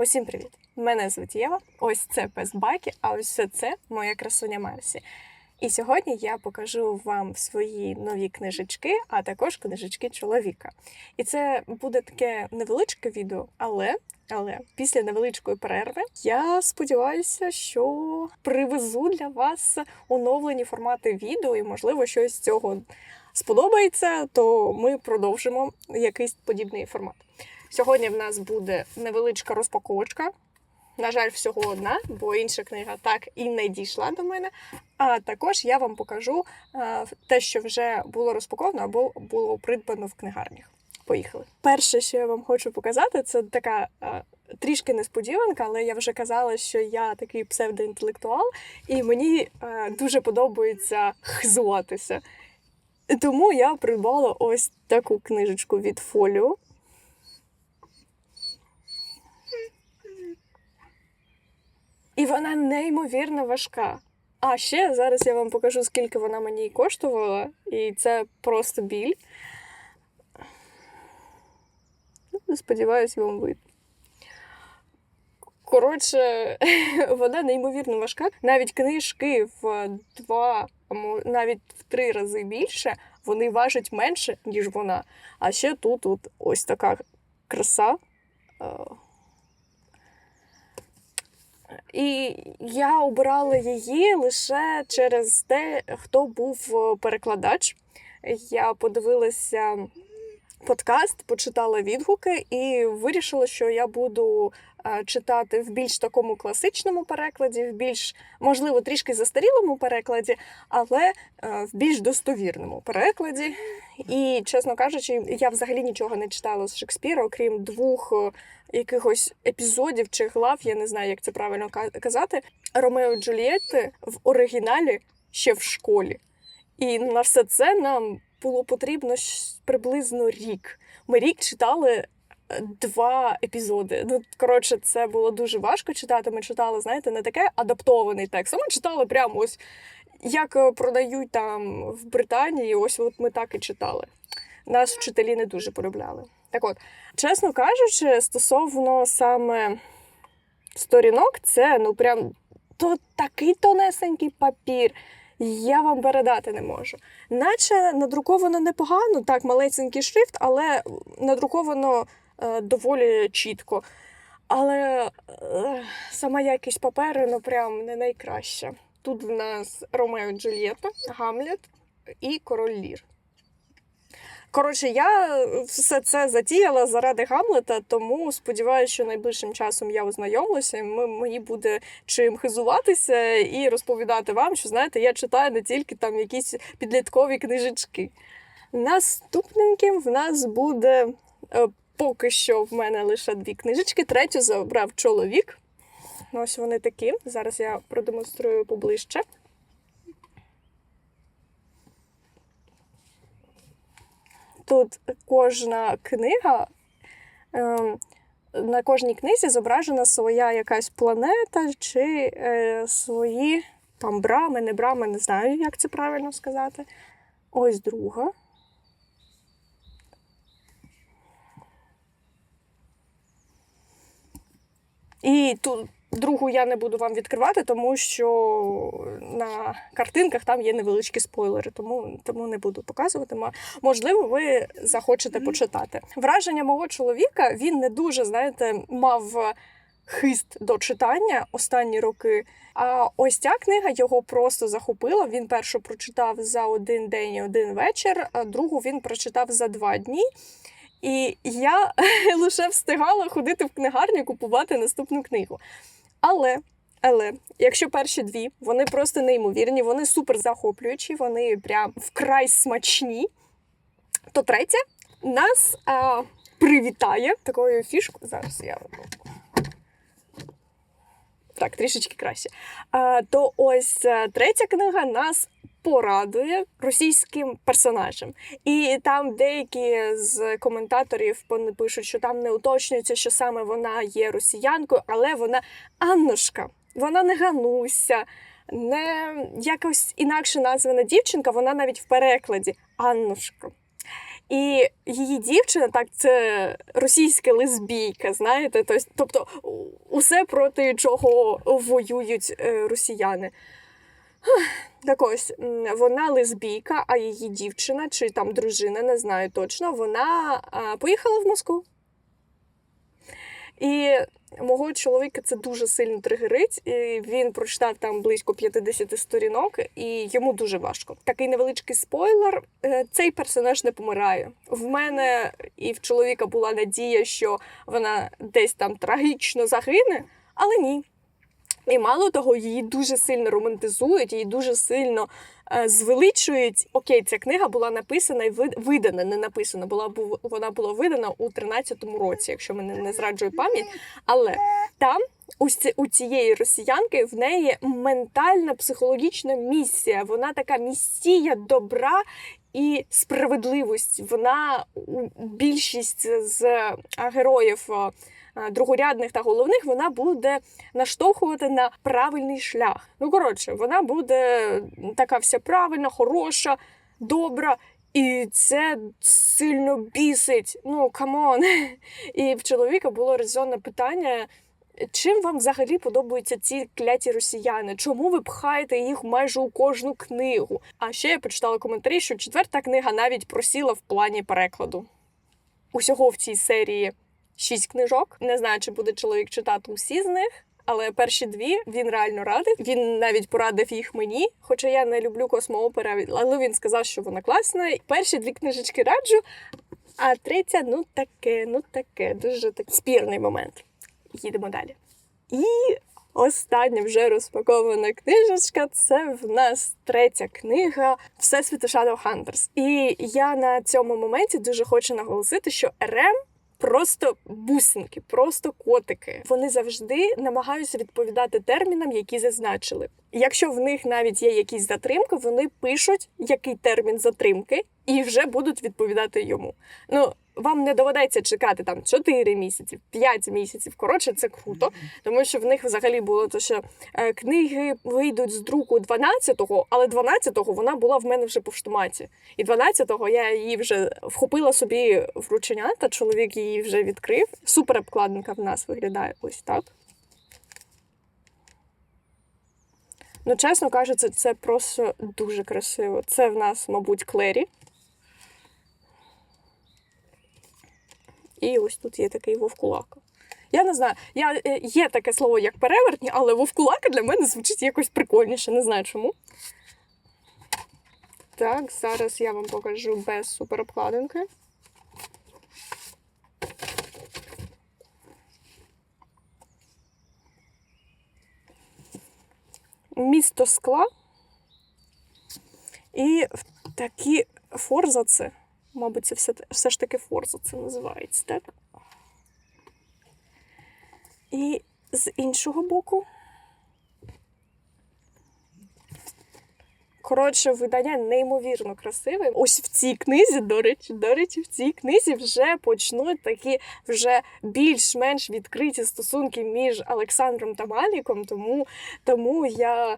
Усім привіт! Мене звуть Єва. Ось це пес Бакі, а ось все це моя красуня Марсі. І сьогодні я покажу вам свої нові книжечки, а також книжечки чоловіка. І це буде таке невеличке відео, але. Але після невеличкої перерви я сподіваюся, що привезу для вас оновлені формати відео, і можливо щось з цього сподобається, то ми продовжимо якийсь подібний формат. Сьогодні в нас буде невеличка розпаковочка. На жаль, всього одна, бо інша книга так і не дійшла до мене. А також я вам покажу е, те, що вже було розпаковано або було придбано в книгарнях. Поїхали. Перше, що я вам хочу показати, це така е, трішки несподіванка, але я вже казала, що я такий псевдоінтелектуал, і мені е, дуже подобається хизуватися. Тому я придбала ось таку книжечку від Фоліо. І вона неймовірно важка. А ще зараз я вам покажу, скільки вона мені коштувала, і це просто біль. Ну, Сподіваюсь, вам видно. Коротше, вона неймовірно важка. Навіть книжки в два, навіть в три рази більше, вони важать менше, ніж вона. А ще тут, тут ось така краса. Е, І я обирала її лише через те, хто був е, перекладач. Я подивилася подкаст, почитала відгуки і вирішила, що я буду читати в більш такому класичному перекладі, в більш, можливо, трішки застарілому перекладі, але е, в більш достовірному перекладі. І, чесно кажучи, я взагалі нічого не читала з Шекспіра, окрім двох е, якихось епізодів чи глав, я не знаю, як це правильно ка- казати. Ромео і Джульєтти в оригіналі ще в школі. І на все це нам було потрібно приблизно рік. Ми рік читали е, два епізоди. Ну, коротше, це було дуже важко читати. Ми читали, знаєте, не таке адаптований текст. Ми читали прямо ось як е, продають там в Британії. Ось от ми так і читали. Нас вчителі не дуже полюбляли. Так от, чесно кажучи, стосовно саме сторінок, це ну прям то такий тонесенький папір. Я вам передати не можу. Наче надруковано непогано, так, малесенький шрифт, але надруковано доволі чітко. Але е, сама якість паперу ну прям не найкраща. Тут в нас Ромео і Джульєтта, Гамлет і Король Лір. Коротше, я все це затіяла заради Гамлета, тому сподіваюся, що найближчим часом я ознайомлюся, і мені буде чим хизуватися і розповідати вам, що знаєте, я читаю не тільки там якісь підліткові книжечки. Наступненьким в нас буде е, поки що в мене лише дві книжечки. Третю забрав чоловік. Ось вони такі. Зараз я продемонструю поближче. Тут кожна книга, ем, на кожній книзі зображена своя якась планета чи е, свої там брами, не брами, не знаю, як це правильно сказати. Ось друга. І тут другу я не буду вам відкривати, тому що на картинках там є невеличкі спойлери, тому, тому не буду показувати. Можливо, ви захочете почитати. Враження мого чоловіка він не дуже, знаєте, мав хист до читання останні роки. А ось ця книга його просто захопила. Він першу прочитав за один день і один вечір, а другу він прочитав за два дні. І я лише встигала ходити в книгарню купувати наступну книгу. Але, але, якщо перші дві, вони просто неймовірні, вони супер захоплюючі, вони прям вкрай смачні, то третя нас а, привітає такою фішкою. Зараз я. Так, трішечки краще. А, то ось е, третя книга нас порадує російським персонажам. І там деякі з коментаторів пишуть, що там не уточнюється, що саме вона є росіянкою, але вона Аннушка, вона не Гануся, не якось інакше названа дівчинка, вона навіть в перекладі Аннушка. І її дівчина, так, це російська лесбійка, знаєте, тобто усе проти чого воюють е, росіяни. Так ось, вона лесбійка, а її дівчина чи там дружина, не знаю точно, вона поїхала в Москву. І мого чоловіка це дуже сильно тригерить. І він прочитав там близько 50 сторінок, і йому дуже важко. Такий невеличкий спойлер: е, цей персонаж не помирає. В мене і в чоловіка була надія, що вона десь там трагічно загине, але ні. І мало того, її дуже сильно романтизують, її дуже сильно е, звеличують. Окей, ця книга була написана і вид- видана, не написана. Була бу- вона була видана у 13-му році, якщо мене не зраджує пам'ять. Але там у, ці- у цієї росіянки в неї ментальна психологічна місія. Вона така місія добра і справедливості. Вона більшість з е, героїв. Е, Другорядних та головних вона буде наштовхувати на правильний шлях. Ну коротше, вона буде така вся правильна, хороша, добра, і це сильно бісить. Ну камон. І в чоловіка було резонне питання. Чим вам взагалі подобаються ці кляті росіяни? Чому ви пхаєте їх майже у кожну книгу? А ще я почитала коментарі, що четверта книга навіть просіла в плані перекладу. Усього в цій серії шість книжок. Не знаю, чи буде чоловік читати усі з них. Але перші дві він реально радив. Він навіть порадив їх мені. Хоча я не люблю космоопера, але він сказав, що вона класна. Перші дві книжечки раджу, а третя ну таке, ну таке, дуже так спірний момент. Їдемо далі. І остання вже розпакована книжечка це в нас третя книга Всесвіту Shadowhunters. І я на цьому моменті дуже хочу наголосити, що РМ просто бусинки, просто котики. Вони завжди намагаються відповідати термінам, які зазначили. Якщо в них навіть є якісь затримки, вони пишуть, який термін затримки, і вже будуть відповідати йому. Ну вам не доведеться чекати там 4 місяці, 5 місяців. Коротше, це круто, тому що в них взагалі було те, що е, книги вийдуть з друку 12-го, але 12-го вона була в мене вже по штоматі. І 12-го я її вже вхопила собі в рученята, чоловік її вже відкрив. Супер обкладинка в нас виглядає ось так. Ну, чесно кажучи, це просто дуже красиво. Це в нас, мабуть, Клері. І ось тут є такий вовкулака. Я не знаю, я, е, є таке слово як перевертні, але вовкулака для мене звучить якось прикольніше, не знаю чому. Так, зараз я вам покажу без суперобкладинки. Місто скла. І такі форзаци. Мабуть, це все, все ж таки форза це називається, так? І з іншого боку. Коротше, видання неймовірно красиве. Ось в цій книзі, до речі, до речі, в цій книзі вже почнуть такі вже більш-менш відкриті стосунки між Олександром та Маліком. Тому, тому я е,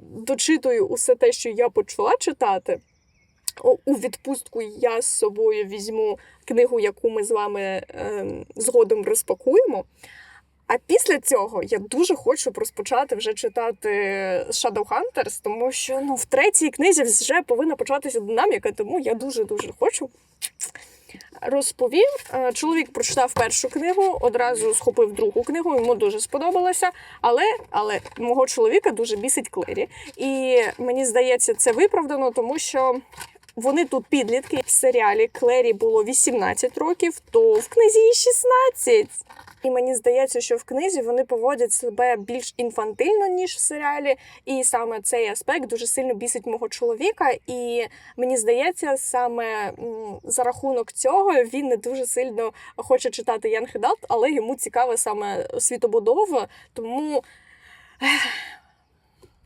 дочитую усе те, що я почала читати. У відпустку я з собою візьму книгу, яку ми з вами е, згодом розпакуємо. А після цього я дуже хочу розпочати вже читати Shadowhunters, тому що ну, в третій книзі вже повинна початися динаміка, тому я дуже-дуже хочу. Розповів. Е, Чоловік прочитав першу книгу, одразу схопив другу книгу, йому дуже сподобалося. Але, але мого чоловіка дуже бісить Клері. І мені здається, це виправдано, тому що вони тут підлітки. В серіалі Клері було 18 років, то в книзі їй 16. І мені здається, що в книзі вони поводять себе більш інфантильно, ніж в серіалі. І саме цей аспект дуже сильно бісить мого чоловіка. І мені здається, саме за рахунок цього він не дуже сильно хоче читати Ян Хедалт, але йому цікава саме світобудова. Тому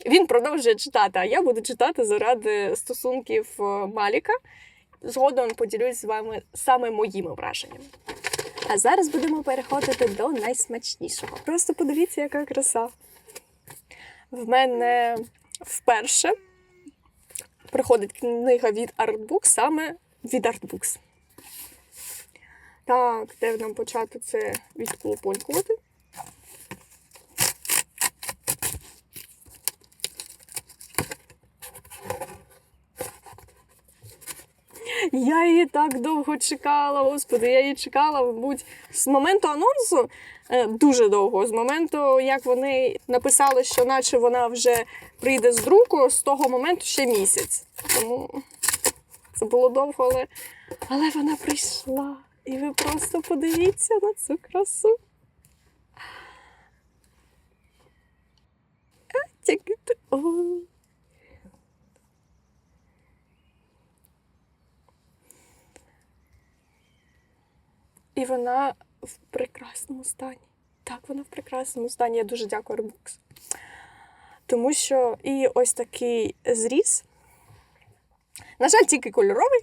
він продовжує читати. А я буду читати заради стосунків е, Маліка. Згодом поділюсь з вами саме моїми враженнями. А зараз будемо переходити до найсмачнішого. Просто подивіться, яка краса. В мене вперше приходить книга від Artbooks, саме від Artbooks. Так, де нам почати це відклопонькувати? Я її так довго чекала, господи, я її чекала, мабуть, з моменту анонсу е, дуже довго. З моменту, як вони написали, що наче вона вже прийде з друку, з того моменту ще місяць. Тому це було довго, але, але вона прийшла. І ви просто подивіться на цю красу. А, тільки ти- І вона в прекрасному стані. Так, вона в прекрасному стані. Я дуже дякую Rebooks. Тому що і ось такий зріз. На жаль, тільки кольоровий.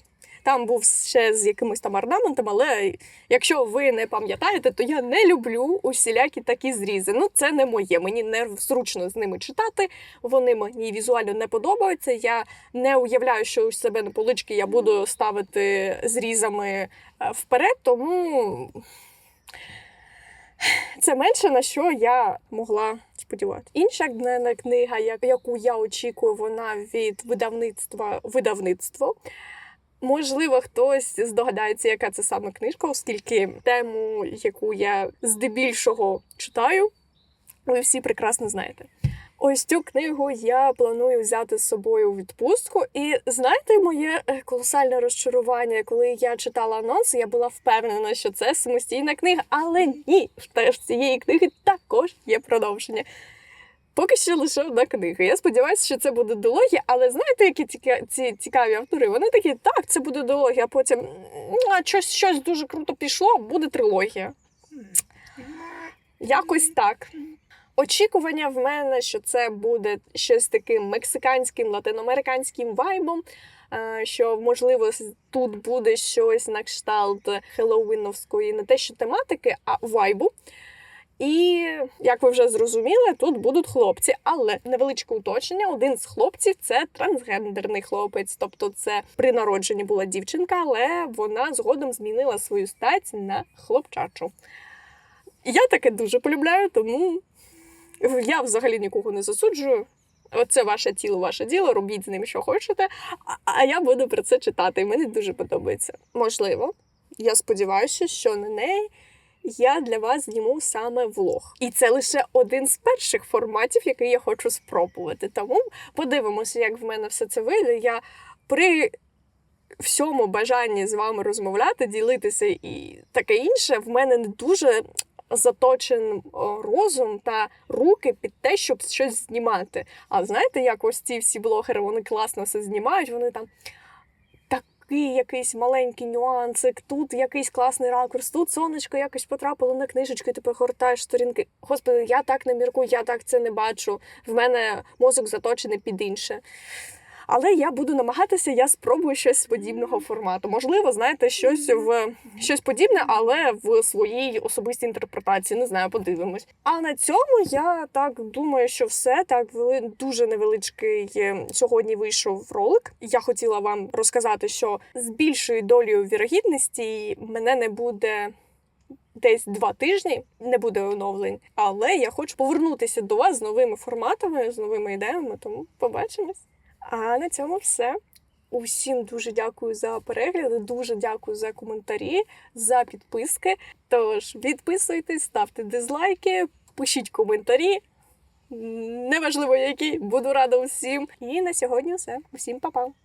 Там був ще з якимось там орнаментом, але якщо ви не пам'ятаєте, то я не люблю усілякі такі зрізи. Ну, це не моє. Мені не зручно з ними читати. Вони мені візуально не подобаються. Я не уявляю, що у себе на полички я буду ставити зрізами е, вперед, тому це менше на що я могла сподіватися. Інша книга, книга, яку я очікую, вона від видавництва видавництво. Можливо, хтось здогадається, яка це саме книжка, оскільки тему, яку я здебільшого читаю, ви всі прекрасно знаєте. Ось цю книгу я планую взяти з собою у відпустку. І знаєте, моє е, колосальне розчарування, коли я читала анонс, я була впевнена, що це самостійна книга, але ні, теж цієї книги також є продовження. Поки що лише одна книга. Я сподіваюся, що це буде дилогія, але знаєте, які ці цікаві автори? Вони такі, так, це буде дилогія, а потім а щось, щось дуже круто пішло, буде трилогія. Якось так. Очікування в мене, що це буде щось таким мексиканським, латиноамериканським вайбом. е, Що можливо тут буде щось на кшталт хеллоуіновської, не те, що тематики, а вайбу. І як ви вже зрозуміли, тут будуть хлопці, але невеличке уточнення: один з хлопців це трансгендерний хлопець, тобто це при народженні була дівчинка, але вона згодом змінила свою стать на хлопчачу. Я таке дуже полюбляю, тому я взагалі нікого не засуджую. Оце ваше тіло, ваше діло, робіть з ним, що хочете. А, я буду про це читати. І мені дуже подобається. Можливо, я сподіваюся, що на неї я для вас зніму саме влог. І це лише один з перших форматів, який я хочу спробувати. Тому подивимося, як в мене все це вийде. Я при всьому бажанні з вами розмовляти, ділитися і таке інше, в мене не дуже заточен розум та руки під те, щоб щось знімати. А знаєте, як ось ці всі блогери, вони класно все знімають, вони там такий якийсь маленький нюансик, тут якийсь класний ракурс, тут сонечко якось потрапило на книжечку, і ти погортаєш сторінки. Господи, я так не міркую, я так це не бачу. В мене мозок заточений під інше. Але я буду намагатися, я спробую щось подібного формату. Можливо, знаєте, щось в щось подібне, але в своїй особистій інтерпретації. Не знаю, подивимось. А на цьому я так думаю, що все так вели- дуже невеличкий е, сьогодні вийшов ролик. Я хотіла вам розказати, що з більшою долею вірогідності мене не буде. Десь два тижні не буде оновлень, але я хочу повернутися до вас з новими форматами, з новими ідеями. Тому побачимось. А на цьому все. Усім дуже дякую за перегляди, дуже дякую за коментарі, за підписки. Тож підписуйтесь, ставте дизлайки, пишіть коментарі. Неважливо які, буду рада усім. І на сьогодні все. Усім па-па!